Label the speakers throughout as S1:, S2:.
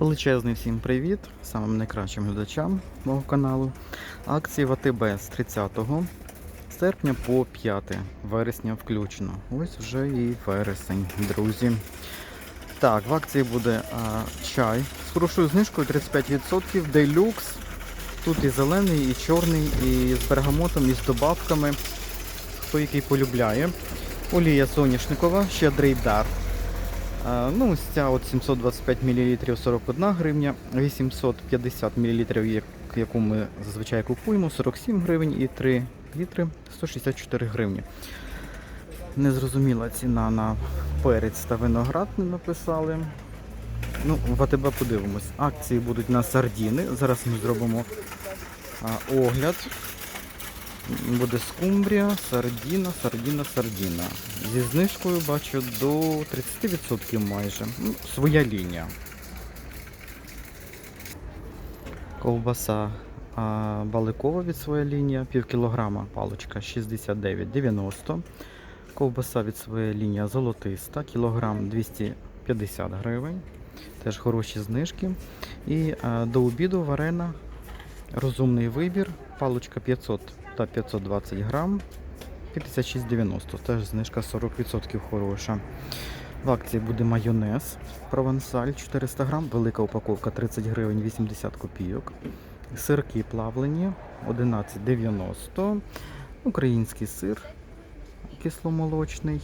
S1: Величезний всім привіт самим найкращим глядачам мого каналу. Акції в з 30 серпня по 5 вересня включно. Ось вже і вересень, друзі. Так, в акції буде а, чай з хорошою знижкою 35%, делюкс. Тут і зелений, і чорний, і з бергамотом, і з добавками. Хто який полюбляє. Олія соняшникова, щедрий дар. А, Ну, ось ця от 725 мл 41 гривня, 850 мл, яку ми зазвичай купуємо, 47 гривень і 3 літри 164 гривні. Незрозуміла ціна на перець та виноград не написали. Ну, в АТБ подивимось. Акції будуть на сардіни. Зараз ми зробимо огляд. Буде скумбрія, сардіна, сардіна, сардіна. Зі знижкою бачу до 30% майже. Ну, своя лінія. Ковбаса а, баликова від своя лінія, пів кілограма паличка 69,90. Ковбаса від своя лінія золотиста, кілограм 250 гривень. Теж хороші знижки. І а, до обіду варена розумний вибір, паличка 500 та 520 грам 56,90. Теж знижка 40% хороша. В акції буде майонез провансаль 400 грам, велика упаковка 30 гривень 80 копійок. Сирки плавлені 11,90. Український сир кисломолочний.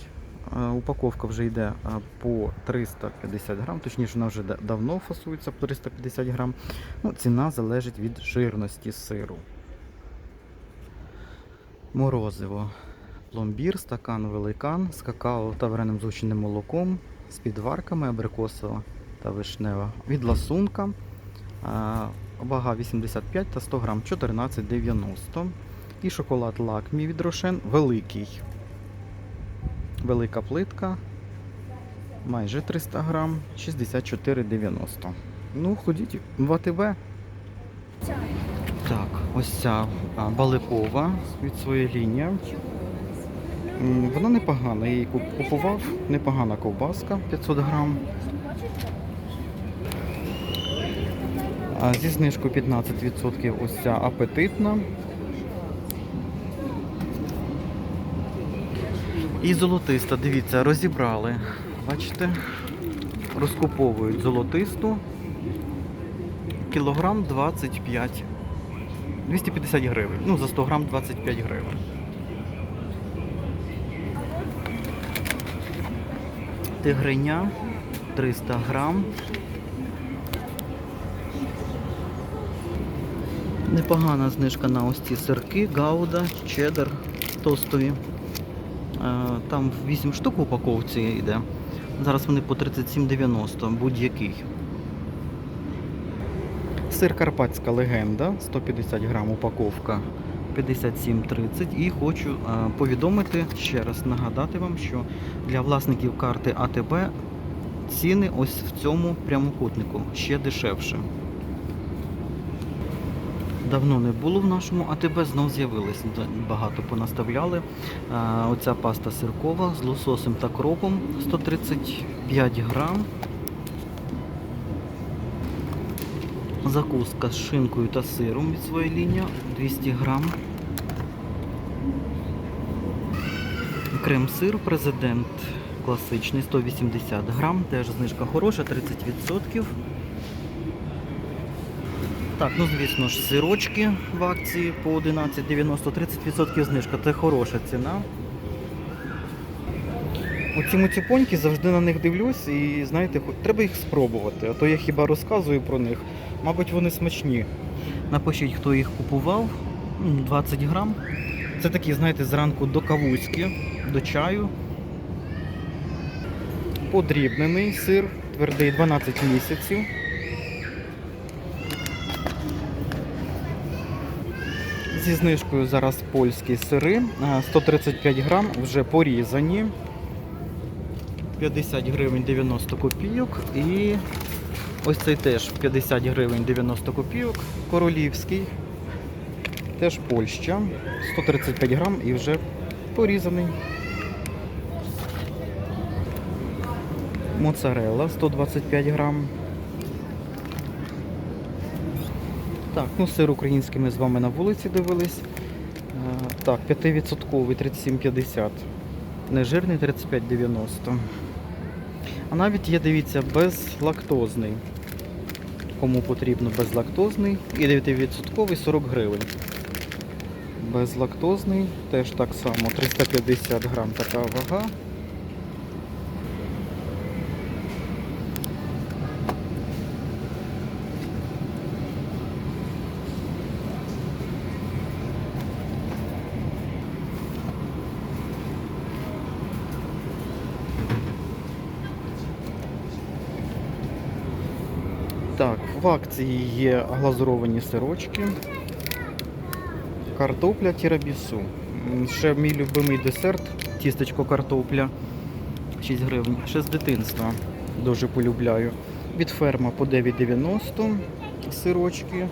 S1: Е, Упаковка вже йде е, по 350 грам, точніше вона вже давно фасується по 350 грам. Ну, ціна залежить від жирності сиру. Морозиво. Пломбір, стакан великан з какао та вареним згущеним молоком, з підварками абрикосова та вишнева. Від ласунка. Вага 85 та 100 грам 14,90. І шоколад лакмі від Рошен великий. Велика плитка. Майже 300 грам 64,90. Ну, ходіть в АТБ. Ось ця а, баликова від своєї лінії. Вона непогана, я її купував. Непогана ковбаска 500 грам. Зі знижкою 15% ось ця апетитна. І золотиста, дивіться, розібрали. Бачите? Розкуповують золотисту. Кілограм 25. 250 гривень. Ну, за 100 грам 25 гривень. Тигриня 300 грам. Непогана знижка на ось ці сирки, гауда, чеддер тостові. Е, Там 8 штук в упаковці йде. Зараз вони по 37,90 будь-який. Сир Карпатська легенда, 150 грам упаковка 57,30. І хочу е, повідомити ще раз нагадати вам, що для власників карти АТБ ціни ось в цьому прямокутнику ще дешевше. Давно не було в нашому АТБ, знов з'явилось. Багато понаставляли. А, оця паста сиркова з лососем та кропом 135 грам. Закуска з шинкою та сиром від своєї лінії 200 грам. Крем-сир президент класичний 180 грам. Теж знижка хороша, 30%. Так, ну звісно ж, сирочки в акції по 11,90, 30% знижка. Це хороша ціна. Оці муцюпоньки завжди на них дивлюсь і знаєте, треба їх спробувати. А то я хіба розказую про них. Мабуть, вони смачні. Напишіть, хто їх купував. 20 грам. Це такі, знаєте, зранку до кавузьки, до чаю. Подрібнений сир, твердий 12 місяців. Зі знижкою зараз польські сири. 135 грам, вже порізані. 50 гривень 90 копійок. І ось цей теж 50 гривень 90 копійок. Королівський. Теж Польща. 135 грам і вже порізаний. Моцарелла 125 грам. Так, ну сир український ми з вами на вулиці дивились. Е, Так, 5% 37,50. Нежирний 35,90. А навіть є, дивіться, безлактозний. Кому потрібно безлактозний. І 9% 40 гривень. Безлактозний, теж так само, 350 грам така вага. Так, в акції є глазуровані сирочки, картопля тірабісу. Ще мій любимий десерт, тістечко картопля 6 гривень. Ще з дитинства дуже полюбляю. Від ферма по 9,90 сирочки.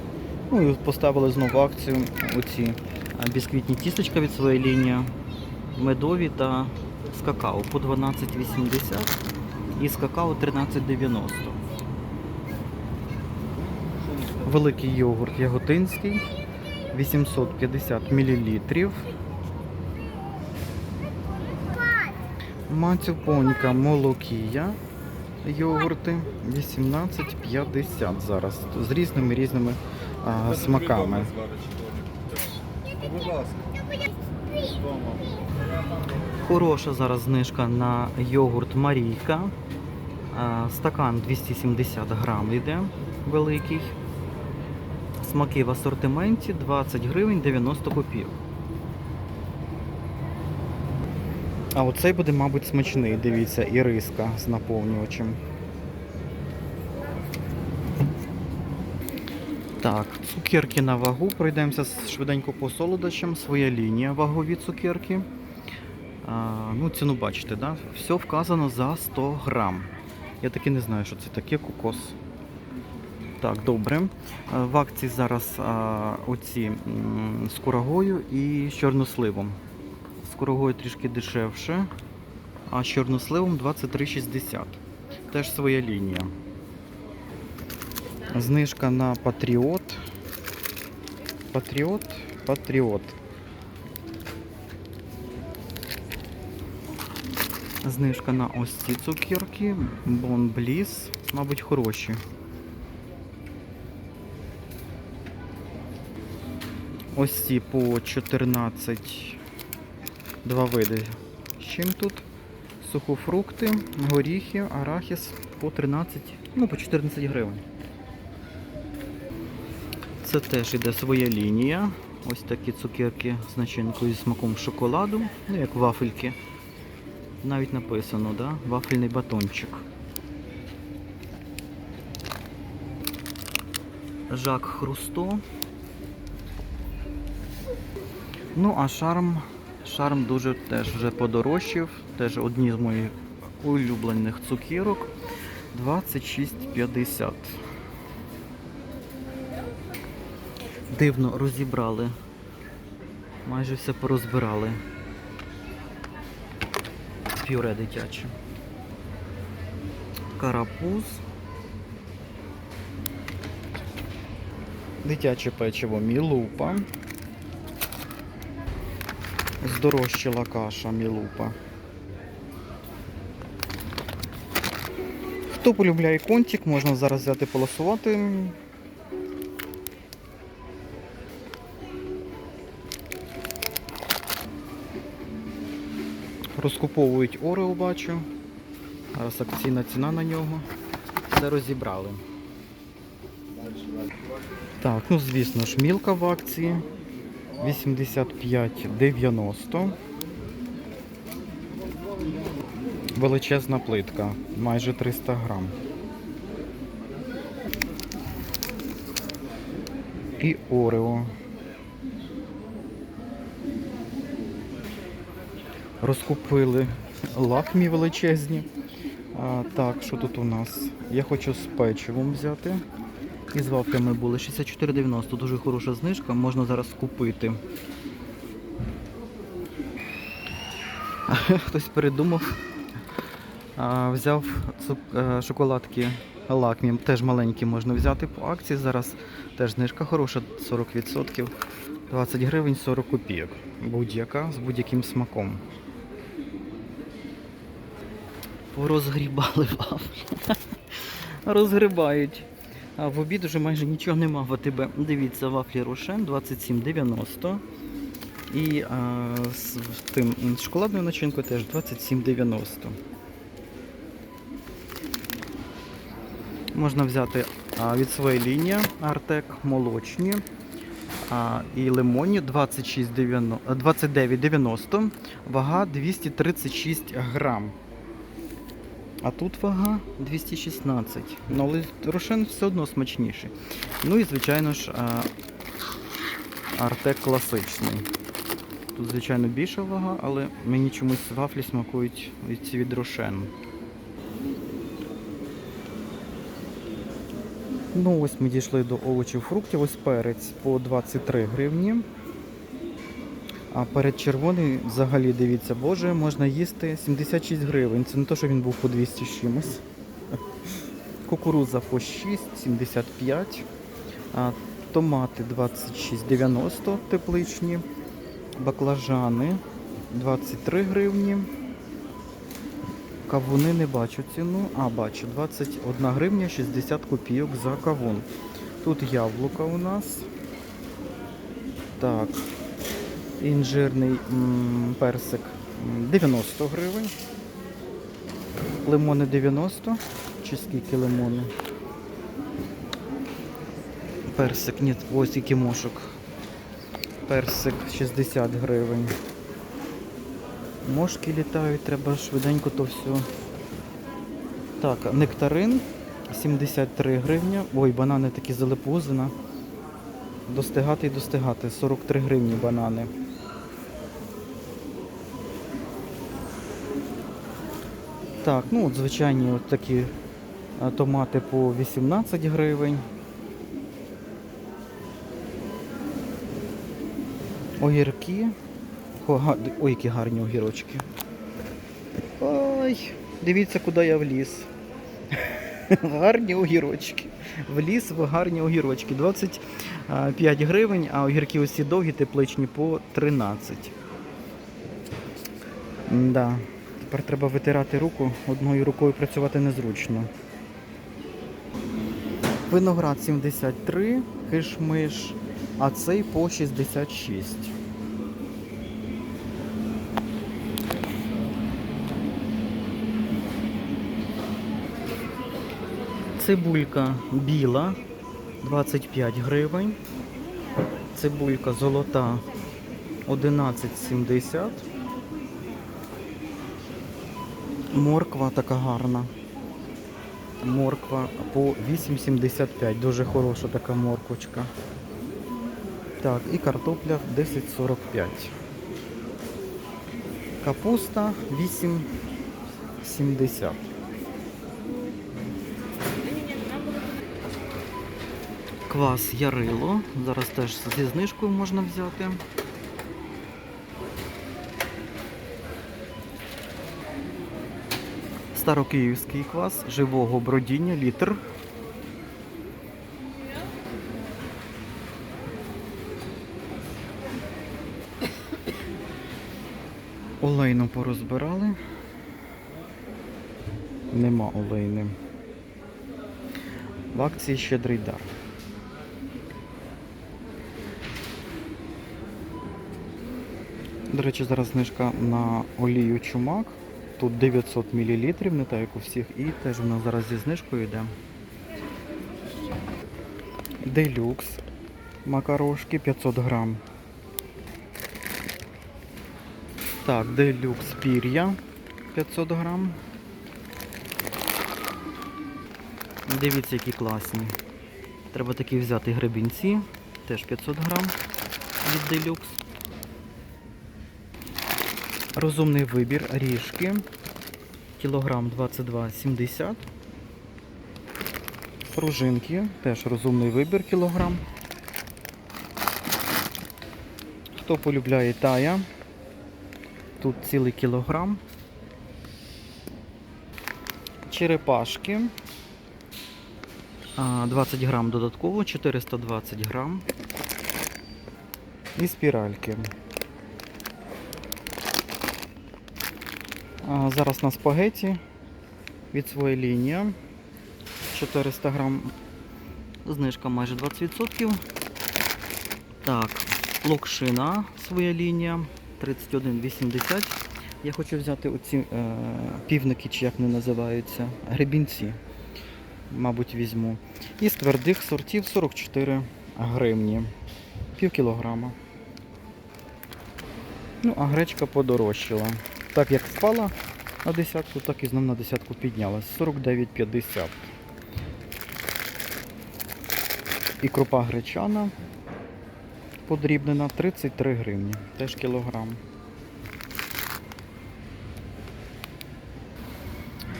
S1: Ну і поставили знову акцію оці бісквітні тістечка від своєї лінії, медові та з какао по 12,80 і з какао 13,90. Великий йогурт яготинський 850 мл. Мацюпонька молокія йогурти 18,50 зараз з різними різними а, смаками. Хороша зараз знижка на йогурт Марійка. Стакан 270 грам йде великий. Смаки в асортименті 20 гривень 90 копійок. А оцей буде, мабуть, смачний, дивіться, і риска з наповнювачем. Так, цукерки на вагу. Пройдемося швиденько по солодощам. Своя лінія вагові цукерки. А, ну, ціну бачите, да? Все вказано за 100 грам. Я таки не знаю, що це таке кокос. Так, добре. В акції зараз а, оці з курагою і з чорносливом. З курагою трішки дешевше, а з чорносливом 23,60. Теж своя лінія. Знижка на Патріот. Патріот, Патріот. Знижка на ось ці цукерки. Бон Бліс, мабуть, хороші. Ось ці по 14. Два види. З чим тут? Сухофрукти, горіхи, арахіс по 13, ну по 14 гривень. Це теж іде своя лінія. Ось такі цукерки з начинкою зі смаком шоколаду, ну як вафельки. Навіть написано, да? Вафельний батончик. Жак Хрусто. Ну, а шарм, шарм дуже теж вже подорожчав. Теж одні з моїх улюблених цукерок. 26,50. Дивно розібрали. Майже все порозбирали. Пюре дитяче. Карапуз. Дитяче печиво Мілупа. Здорожчала каша Мілупа. Хто полюбляє контик, можна зараз взяти полосувати. Розкуповують Орео, бачу. Зараз акційна ціна на нього. Все розібрали. Так, ну звісно ж, мілка в акції. 85,90. Величезна плитка, майже 300 грам. І Орео. Розкупили лакмі величезні. А, так, що тут у нас? Я хочу з печивом взяти. І з вафлями були 64,90. Дуже хороша знижка, можна зараз купити. Хтось передумав. Взяв е, шоколадки лакмі. Теж маленькі можна взяти по акції. Зараз теж знижка хороша, 40%. 20 гривень 40 копійок. Будь-яка з будь-яким смаком. Порозгрібали вафлі. Розгрібають. А в обід вже майже нічого нема в АТБ. Дивіться, вафлі Рошен 27,90. І а, з, тим шоколадною начинкою теж 27,90. Можна взяти а, від своєї лінії Артек молочні а, і лимонні 29,90, вага 236 грам. А тут вага 216. Ну, але рошен все одно смачніший. Ну і, звичайно ж, Артек класичний. Тут, звичайно, більша вага, але мені чомусь вафлі смакують ці від рошен. Ну, ось ми дійшли до овочів фруктів. Ось перець по 23 гривні. А перед червоний взагалі дивіться, боже, можна їсти 76 гривень. Це не то, що він був по 200 з чимось. Кукурудза по 6,75. А, томати 26,90 тепличні. Баклажани 23 гривні. Кавуни не бачу ціну. А, бачу, 21 гривня 60 копійок за кавун. Тут яблука у нас. Так. Інжирний персик 90 гривень. Лимони 90. Чи скільки лимони? Персик, ні, ось який мошок. Персик 60 гривень. Мошки літають, треба швиденько то все. Так, нектарин 73 гривня. Ой, банани такі залепузина. Достигати і достигати. 43 гривні банани. Так, ну от звичайні от такі томати по 18 гривень. Огірки. Ой, які гарні огірочки. Ой, дивіться, куди я вліз. гарні огірочки. Вліз в гарні огірочки. 25 гривень, а огірки усі довгі, тепличні по 13. Да. Тепер треба витирати руку, одною рукою працювати незручно. Виноград 73, кишмиш, а цей по 66. Цибулька біла 25 гривень. Цибулька золота 11,70. Морква така гарна. Морква по 8,75. Дуже хороша така морквочка. Так, і картопля 10,45. Капуста 8,70. Квас Ярило. Зараз теж зі знижкою можна взяти. Старокиївський квас живого бродіння, літр. Олейну порозбирали. Нема олейни. В акції щедрий дар. До речі, зараз знижка на олію чумак. Тут 900 мл, не так як у всіх, і теж вона зараз зі знижкою йде. Делюкс макарошки 500 грам. Так, делюкс пір'я 500 грам. Дивіться, які класні. Треба такі взяти гребінці, теж 500 грам від делюкс. Розумний вибір ріжки. Кілограм 22,70. Пружинки. Теж розумний вибір кілограм. Хто полюбляє тая? Тут цілий кілограм. Черепашки. 20 грам додатково, 420 грам. І спіральки. Зараз на спагеті від своєї лінії. 400 грам. Знижка майже 20%. Так, локшина своя лінія 31,80. Я хочу взяти оці е, півники, чи як вони називаються, гребінці. Мабуть, візьму. І з твердих сортів 44 гривні. Пів кілограма. Ну, а гречка подорожчала. Так як впала на десятку, так і знов на десятку піднялась. 49,50. І крупа гречана подрібнена 33 гривні. Теж кілограм.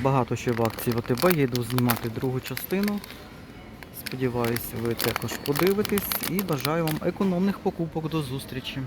S1: Багато ще в акції в АТБ. Я йду знімати другу частину. Сподіваюся, ви також подивитесь і бажаю вам економних покупок до зустрічі.